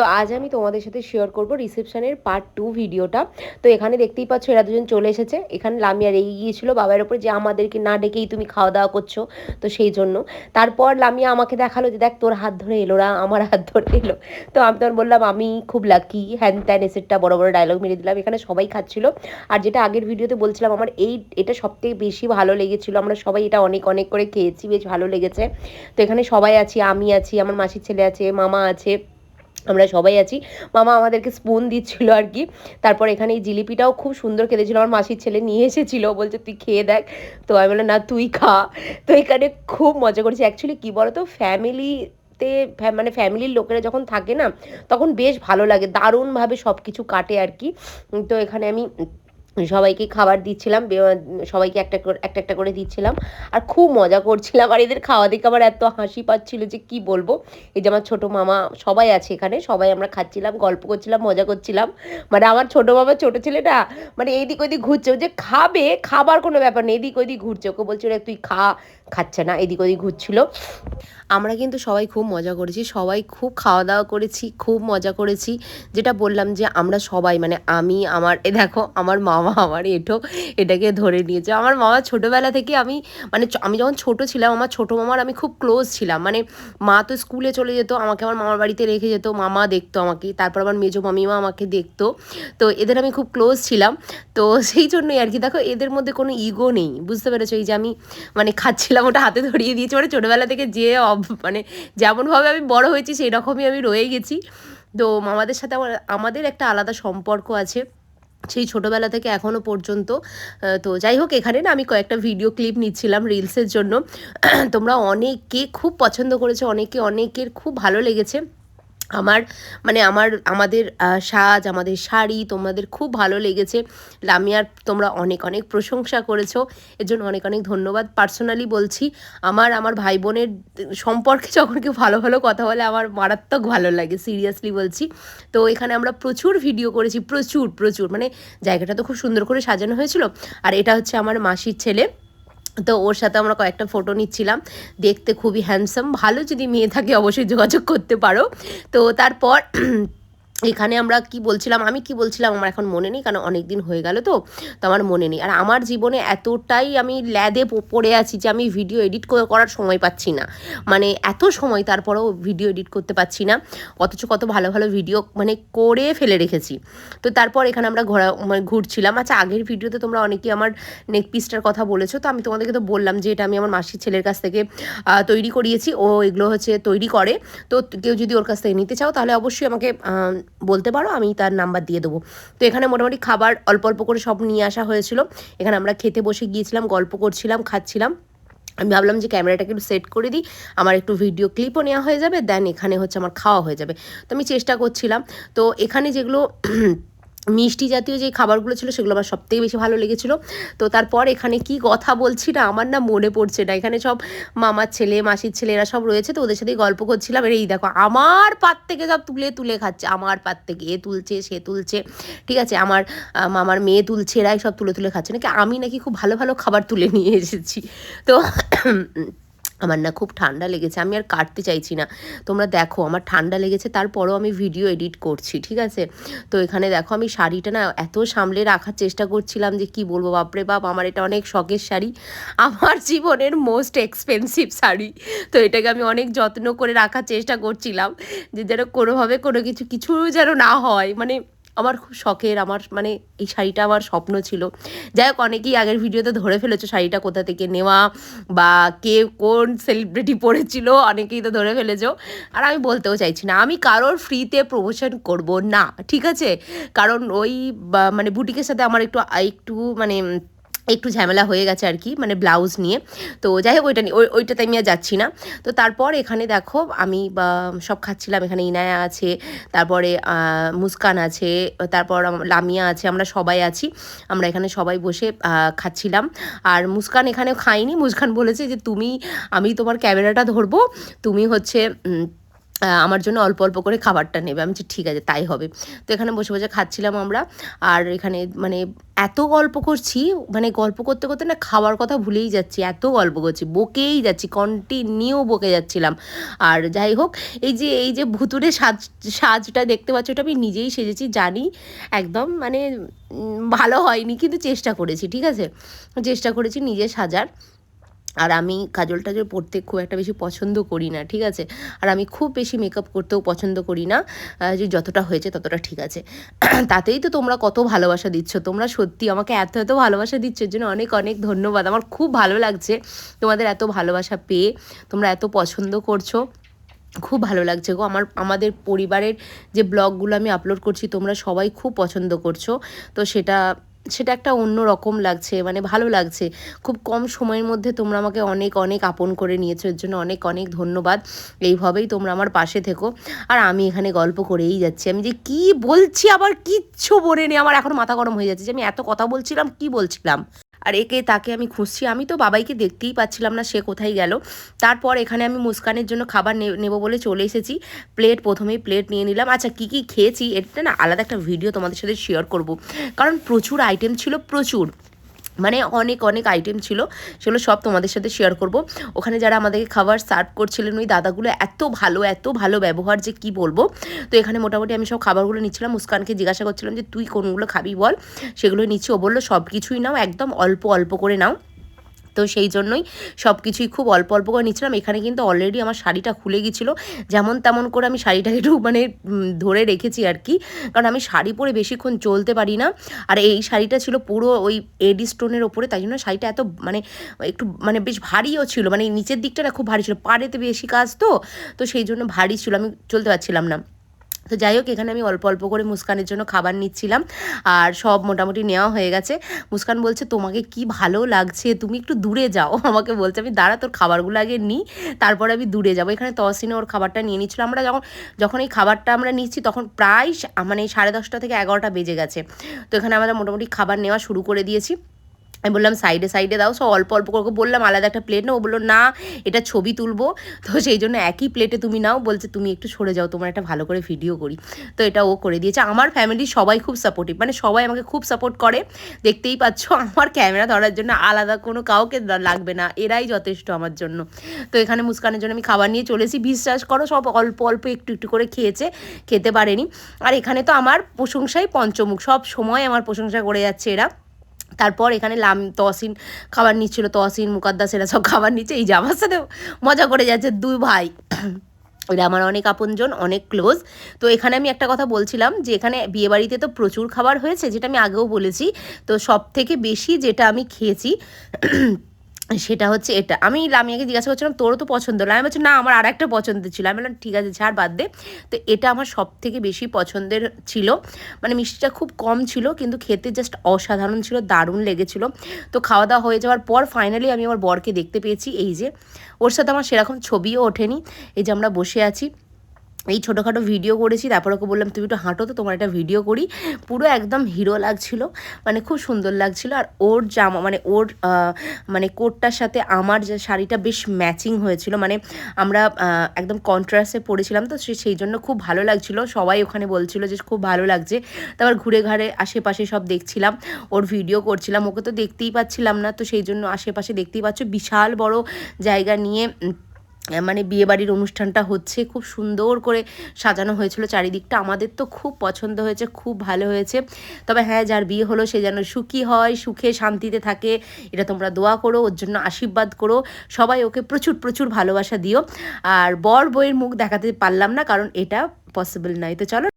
তো আজ আমি তোমাদের সাথে শেয়ার করব রিসেপশনের পার্ট টু ভিডিওটা তো এখানে দেখতেই পাচ্ছ এরা দুজন চলে এসেছে। এখানে লামিয়া রেগে গিয়েছিল, বাবার ওপর যে আমাদেরকে না ডেকেই তুমি খাওয়া দাওয়া করছ, তো সেই জন্য। তারপর লামিয়া আমাকে দেখাল যে, দেখ, তোর হাত ধরে এলো না, আমার হাত ধরে এলো। তো আমি তখন বললাম, আমি খুব লাকি হ্যান ত্যান এসেরটা বড় বড় ডায়লগ মেরে দিলাম, এখানে সবাই খাচ্ছিল। আর যেটা আগের ভিডিওতে বলছিলাম, আমার এই, এটা সবথেকে বেশি ভালো লেগেছিল, আমরা সবাই এটা অনেক অনেক করে খেয়েছি, বেশ ভালো লেগেছে। তো এখানে সবাই আছি, আমি আছি, আমার মাসির ছেলে আছে, মামা আছে। আমরা সবাই আছি। মামা আমাদেরকে স্পুন দিচ্ছিল আর কি। তারপর এখানে এই জিলিপিটাও খুব সুন্দর খেতেছিল। আমার মাসির ছেলে নিয়ে এসেছিল। বলছে, তুই খেয়ে দেখ। তো আমি বললাম, না, তুই খা। তো এখানে খুব মজা করেছি। অ্যাকচুয়ালি কী বলো তো ফ্যামিলি মানে ফ্যামিলির লোকেরা যখন থাকে না, তখন বেশ ভালো লাগে। দারুণভাবে সব কিছু কাটে আর কি। তো এখানে আমি সবাইকে খাবার দিচ্ছিলাম সবাইকে একটা একটা একটা করে দিচ্ছিলাম। আর খুব মজা করছিলাম। আর এদের খাওয়া দেখে আমার এত হাসি পাচ্ছিল যে কি বলব? এই যে আমার ছোটো মামা সবাই আছে এখানে, সবাই আমরা খাচ্ছিলাম, গল্প করছিলাম, মজা করছিলাম। মানে আমার ছোটো মামা ছোটো ছেলেটা মানে এদিক ওদিক ঘুরছে। যে খাবে, খাবার কোনো ব্যাপার নেই, এদিক ওদিক ঘুরছে। ওকে বলছিল তুই খা, খাচ্ছে না। এদিক ওদিক ঘুরছিল। আমরা কিন্তু সবাই খুব মজা করেছি, সবাই খুব খাওয়া দাওয়া করেছি, খুব মজা করেছি। যেটা বললাম যে আমরা সবাই মানে আমি, আমার, এ দেখো, আমার মামা আমার এঠো, এটাকে ধরে নিয়েছে আমার মামা ছোটোবেলা থেকে আমি মানে আমি যখন ছোট ছিলাম, আমার ছোটো মামার আমি খুব ক্লোজ ছিলাম। মানে মা তো স্কুলে চলে যেত, আমাকে আমার মামার বাড়িতে রেখে যেত, মামা দেখতো আমাকে, তারপর আমার মেজো মামিমা আমাকে দেখতো। তো এদের আমি খুব ক্লোজ ছিলাম। তো সেই জন্যই আর কি, দেখো এদের মধ্যে কোনো ইগো নেই, বুঝতে পেরেছ? এই যে আমি মানে খাচ্ছিলাম, ওটা হাতে ধরিয়ে দিয়েছি। মানে ছোটোবেলা থেকে যে মানে যেমনভাবে আমি বড় হয়েছি সেই রকমই আমি রয়ে গেছি। তো মামাদের সাথে আমার, আমাদের একটা আলাদা সম্পর্ক আছে। সেই ছোটোবেলা থেকে এখনও পর্যন্ত তো যাই হোক, এখানে না আমি কয়েকটা ভিডিও ক্লিপ নিচ্ছিলাম রিলসের জন্য। তোমরা অনেকে খুব পছন্দ করেছ অনেকে অনেকের খুব ভালো লেগেছে। আমার মানে আমার, আমাদের সাজ, আমাদের শাড়ি তোমাদের খুব ভালো লেগেছে। লামিয়ার তোমরা অনেক অনেক প্রশংসা করেছ। এর জন্য অনেক অনেক ধন্যবাদ। পার্সোনালি বলছি, আমার আমার ভাই বোনের সম্পর্কে যখন কেউ ভালো ভালো কথা বলে, আমার মারাত্মক ভালো লাগে সিরিয়াসলি বলছি। তো এখানে আমরা প্রচুর ভিডিও করেছি, প্রচুর প্রচুর। মানে জায়গাটা তো খুব সুন্দর করে সাজানো হয়েছিল। আর এটা হচ্ছে আমার মাসির ছেলে। তো ওর সাথে আমরা কয়েকটা ফটো নিচ্ছিলাম। দেখতে খুবই হ্যান্ডসাম ভালো যদি মেয়ে থাকে, অবশ্যই যোগাযোগ করতে পারো। তো তারপর এখানে আমরা কি বলছিলাম, আমি কি বলছিলাম আমার এখন মনে নেই, কারণ অনেক দিন হয়ে গেল তো তো আমার মনে নেই। আর আমার জীবনে এতটাই আমি ল্যাদে পড়ে আছি যে আমি ভিডিও এডিট করার সময় পাচ্ছি না। মানে এত সময় তারপরেও ভিডিও এডিট করতে পারছি না, অথচ কত ভালো ভালো ভিডিও মানে করে ফেলে রেখেছি। তো তারপর এখানে আমরা ঘোরা মানে ঘুরছিলাম। আচ্ছা আগের ভিডিওতে তোমরা অনেকেই আমার নেক পিসটার কথা বলেছ, তো আমি তোমাদেরকে তো বললাম যে এটা আমি আমার মাসির ছেলের কাছ থেকে তৈরি করিয়েছি। ও এগুলো হচ্ছে তৈরি করে। তো কেউ যদি ওর কাছ থেকে নিতে চাও, তাহলে অবশ্যই আমাকে বলতে পারো, আমি তার নাম্বার দিয়ে দেবো। তো এখানে মোটামুটি খাবার অল্প অল্প করে সব নিয়ে আসা হয়েছিল। এখানে আমরা খেতে বসে গিয়েছিলাম, গল্প করছিলাম, খাচ্ছিলাম। আমি ভাবলাম যে ক্যামেরাটাকে একটু সেট করে দিই, আমার একটু ভিডিও ক্লিপও নেওয়া হয়ে যাবে দেন এখানে হচ্ছে আমার খাওয়া হয়ে যাবে। তো আমি চেষ্টা করছিলাম। তো এখানে যেগুলো মিষ্টি জাতীয় যে খাবারগুলো ছিল সেগুলো আমার সবথেকে বেশি ভালো লেগেছিলো। তো তারপর এখানে কি কথা বলছি না, আমার না মনে পড়ছে না। এখানে সব মামার ছেলে, মাসির ছেলে এরা সব রয়েছে, তো ওদের সাথেই গল্প করছিলাম। এই দেখো, আমার পাত থেকে সব তুলে তুলে খাচ্ছে, আমার পাত থেকে। এ তুলছে, সে তুলছে, ঠিক আছে? আমার মামার মেয়ে তুলছে, এরাই সব তুলে তুলে খাচ্ছে। নাকি আমি নাকি খুব ভালো ভালো খাবার তুলে নিয়ে এসেছি। তো আমার না খুব ঠান্ডা লেগেছে, আমি আর কাটতে চাইছি না। তোমরা দেখো, আমার ঠান্ডা লেগেছে, তারপরও আমি ভিডিও এডিট করছি, ঠিক আছে? তো এখানে দেখো, আমি শাড়িটা না এত সামলে রাখার চেষ্টা করছিলাম যে কি বলব, বাপরে বাপ, আমার এটা অনেক শখের শাড়ি। আমার জীবনের মোস্ট এক্সপেন্সিভ শাড়ি। তো এটাকে আমি অনেক যত্ন করে রাখার চেষ্টা করছিলাম, যে যেন কোনোভাবে কোনো কিছু কিছু যেন না হয়। মানে আমার খুব শখের, আমার মানে এই শাড়িটা আমার স্বপ্ন ছিল। যাই হোক, অনেকেই আগের ভিডিওতে ধরে ফেলেছো শাড়িটা কোথা থেকে নেওয়া বা কে কোন সেলিব্রিটি পরেছিল, অনেকেই তো ধরে ফেলেছো। আর আমি বলতেও চাইছি না, আমি কারোর ফ্রিতে প্রমোশন করব না, ঠিক আছে? কারণ ওই মানে বুটিকের সাথে আমার একটু একটু মানে একটু ঝামেলা হয়ে গেছে আর কি মানে ব্লাউজ নিয়ে। তো যাই হোক, ওইটা নিয়ে, ওই ওইটাতে আমি আর যাচ্ছি না। তো তারপর এখানে দেখো, আমি সব খাচ্ছিলাম। এখানে ইনায়া আছে, তারপরে মুস্কান আছে, তারপর লামিয়া আছে, আমরা সবাই আছি। আমরা এখানে সবাই বসে খাচ্ছিলাম। আর মুস্কান এখানে খাইনি মুস্কান বলেছে যে, তুমি, আমি তোমার ক্যামেরাটা ধরবো। তুমি হচ্ছে আমার জন্য অল্প অল্প করে খাবারটা নেবে। আমি ঠিক আছে, তাই হবে। তো এখানে বসে বসে খাচ্ছিলাম আমরা। আর এখানে মানে এত গল্প করছি মানে গল্প করতে করতে না খাওয়ার কথা ভুলেই যাচ্ছি, এত গল্প করছি, বকেই যাচ্ছি কন্টিনিউ বকে যাচ্ছিলাম। আর যাই হোক, এই যে এই যে ভুতুরে সাজ, সাজটা দেখতে পাচ্ছ, ওটা আমি নিজেই সেজেছি, জানি একদম মানে ভালো হয়নি, কিন্তু চেষ্টা করেছি, ঠিক আছে? চেষ্টা করেছি নিজে সাজার। আর আমি কাজল টাজল পরতে খুব একটা বেশি পছন্দ করি না, ঠিক আছে? আর আমি খুব বেশি মেকআপ করতেও পছন্দ করি না যে যতটা হয়েছে ততটা ঠিক আছে। তাতেই তো তোমরা কত ভালোবাসা দিচ্ছ, তোমরা সত্যি আমাকে এত এত ভালোবাসা দিচ্ছ, এর জন্য অনেক অনেক ধন্যবাদ। আমার খুব ভালো লাগছে তোমাদের এত ভালোবাসা পেয়ে, তোমরা এত পছন্দ করছ। খুব ভালো লাগছে গো। আমার, আমাদের পরিবারের যে ব্লগগুলো আমি আপলোড করছি, তোমরা সবাই খুব পছন্দ করছ। তো সেটা সেটা একটা অন্য রকম লাগছে মানে ভালো লাগছে। খুব কম সময়ের মধ্যে তোমরা আমাকে অনেক অনেক আপন করে নিয়েছো, এর জন্য অনেক অনেক ধন্যবাদ। এইভাবেই তোমরা আমার পাশে থেকো। আর আমি এখানে গল্প করেই যাচ্ছি। আমি যে কি বলছি আবার কিচ্ছু বলে নেই আমার এখন মাথা গরম হয়ে যাচ্ছে যে আমি এত কথা বলছিলাম, কি বলছিলাম? আর একে তাকে আমি খুঁজছি। আমি তো বাবাইকে দেখতেই পাচ্ছিলাম না সে কোথায় গেল। তারপর এখানে আমি মুস্কানের জন্য খাবার নেব বলে চলে এসেছি। প্লেট প্রথমেই প্লেট নিয়ে নিলাম। আচ্ছা কী কী খেয়েছি? এটা না আলাদা একটা ভিডিও তোমাদের সাথে শেয়ার করব। কারণ প্রচুর আইটেম ছিল, প্রচুর। মানে অনেক অনেক আইটেম ছিল, সেগুলো সব তোমাদের সাথে শেয়ার করব। ওখানে যারা আমাদেরকে খাবার সার্ভ করছিলেন, ওই দাদাগুলো এত ভালো এত ভালো ব্যবহার যে কি বলব। তো এখানে মোটামুটি আমি সব খাবারগুলো নিচ্ছিলাম। মুস্কানকে জিজ্ঞাসা করছিলাম যে, তুই কোনগুলো খাবি বল? সেগুলো নিচ্ছি। ও বলল সব কিছুই নাও, একদম অল্প অল্প করে নাও। তো সেই জন্যই সব কিছুই খুব অল্প অল্প করে নিচ্ছিলাম। এখানে কিন্তু অলরেডি আমার শাড়িটা খুলে গিয়েছিল। যেমন তেমন করে আমি শাড়িটাকে একটু মানে ধরে রেখেছি আর কি। কারণ আমি শাড়ি পরে বেশিক্ষণ চলতে পারি না। আর এই শাড়িটা ছিল পুরো ওই এডি স্টোনের ওপরে, তাই জন্য শাড়িটা এত মানে একটু মানে বেশ ভারীও ছিল। মানে নিচের দিকটা না খুব ভারী ছিল। পাড়েতে বেশি কাজ তো তো সেই জন্য ভারী ছিল। আমি চলতে পারছিলাম না। তো যাই হোক, এখানে আমি অল্প অল্প করে মুস্কানের জন্য খাবার নিচ্ছিলাম আর সব মোটামুটি নেওয়া হয়ে গেছে। মুস্কান বলছে, তোমাকে কি ভালো লাগছে? তুমি একটু দূরে যাও। আমাকে বলছে, আমি দাঁড়া, তোর খাবারগুলো আগে নিই তারপরে আমি দূরে যাব। এখানে তহসিনে ওর খাবারটা নিয়ে নিচ্ছিল। আমরা যখন যখন এই খাবারটা আমরা নিচ্ছি, তখন প্রায় মানে সাড়ে দশটা থেকে এগারোটা বেজে গেছে। তো এখানে আমরা মোটামুটি খাবার নেওয়া শুরু করে দিয়েছি। আমি বললাম সাইডে সাইডে দাও। সব অল্প অল্প করে বললাম, আলাদা একটা প্লেট নাও। ও বলল, না, এটা ছবি তুলবো। তো সেই জন্য একই প্লেটে তুমি নাও। বলছে, তুমি একটু সরে যাও, তোমার একটা ভালো করে ভিডিও করি। তো এটা ও করে দিয়েছে। আমার ফ্যামিলির সবাই খুব সাপোর্টিভ মানে সবাই আমাকে খুব সাপোর্ট করে। দেখতেই পাচ্ছ, আমার ক্যামেরা ধরার জন্য আলাদা কোনো কাউকে লাগবে না। এরাই যথেষ্ট আমার জন্য। তো এখানে মুস্কানের জন্য আমি খাবার নিয়ে চলেছি। বিশ্বাস করো, সব অল্প অল্প একটু একটু করে খেয়েছে। খেতে পারেনি। আর এখানে তো আমার প্রশংসাই পঞ্চমুখ। সব সময় আমার প্রশংসা করে যাচ্ছে এরা। তারপর এখানে লাম, তহসিন খাবার নিচ্ছিল, তহসিন, মুকাদ্দাস, এরা সব খাবার নিচ্ছে, এই যে আমার সাথে মজা করে যাচ্ছে দুই ভাই। এরা আমার অনেক আপনজন, অনেক ক্লোজ তো এখানে আমি একটা কথা বলছিলাম যে এখানে বিয়েবাড়িতে তো প্রচুর খাবার হয়েছে, যেটা আমি আগেও বলেছি। তো সব থেকে বেশি যেটা আমি খেয়েছি সেটা হচ্ছে এটা। আমি লামিয়াকে জিজ্ঞাসা করছিলাম, তোরও তো পছন্দ? হলো আমি বলছি, না, আমার আর একটা পছন্দ ছিল। আমি বললাম, ঠিক আছে, ছাড়, বাদ দে। তো এটা আমার সব থেকে বেশি পছন্দের ছিল। মানে মিষ্টিটা খুব কম ছিল, কিন্তু খেতে জাস্ট অসাধারণ ছিল, দারুণ লেগেছিল। তো খাওয়া দাওয়া হয়ে যাওয়ার পর ফাইনালি আমি আমার বরকে দেখতে পেয়েছি। এই যে, ওর সাথে আমার সেরকম ছবিও ওঠেনি। এই যে আমরা বসে আছি। এই ছোটোখাটো ভিডিও করেছি, তারপর ওকে বললাম, তুমি একটু হাঁটো তো, তোমার একটা ভিডিও করি। পুরো একদম হিরো লাগছিল মানে খুব সুন্দর লাগছিল। আর ওর জামা মানে ওর মানে কোটটার সাথে আমার যে শাড়িটা বেশ ম্যাচিং হয়েছিল। মানে আমরা একদম কন্ট্রাস্টে পরেছিলাম তো সেই জন্য খুব ভালো লাগছিল। সবাই ওখানে বলছিল যে খুব ভালো লাগছে। তারপর ঘুরে ঘাড়ে আশেপাশে সব দেখছিলাম, ওর ভিডিও করছিলাম। ওকে তো দেখতেই পাচ্ছিলাম না, তো সেই জন্য আশেপাশে দেখতেই পাচ্ছ, বিশাল বড় জায়গা নিয়ে মানে বিয়েবাড়ির অনুষ্ঠানটা হচ্ছে, খুব সুন্দর করে সাজানো হয়েছিল চারিদিকটা। আমাদের তো খুব পছন্দ হয়েছে, খুব ভালো হয়েছে। তবে হ্যাঁ যার বিয়ে হলো সে যেন সুখী হয়, সুখে শান্তিতে থাকে। এটা তোমরা দোয়া করো, ওর জন্য আশীর্বাদ করো। সবাই ওকে প্রচুর প্রচুর ভালোবাসা দিও। আর বর বইয়ের মুখ দেখাতে পারলাম না, কারণ এটা পসিবল নয়। তো চলো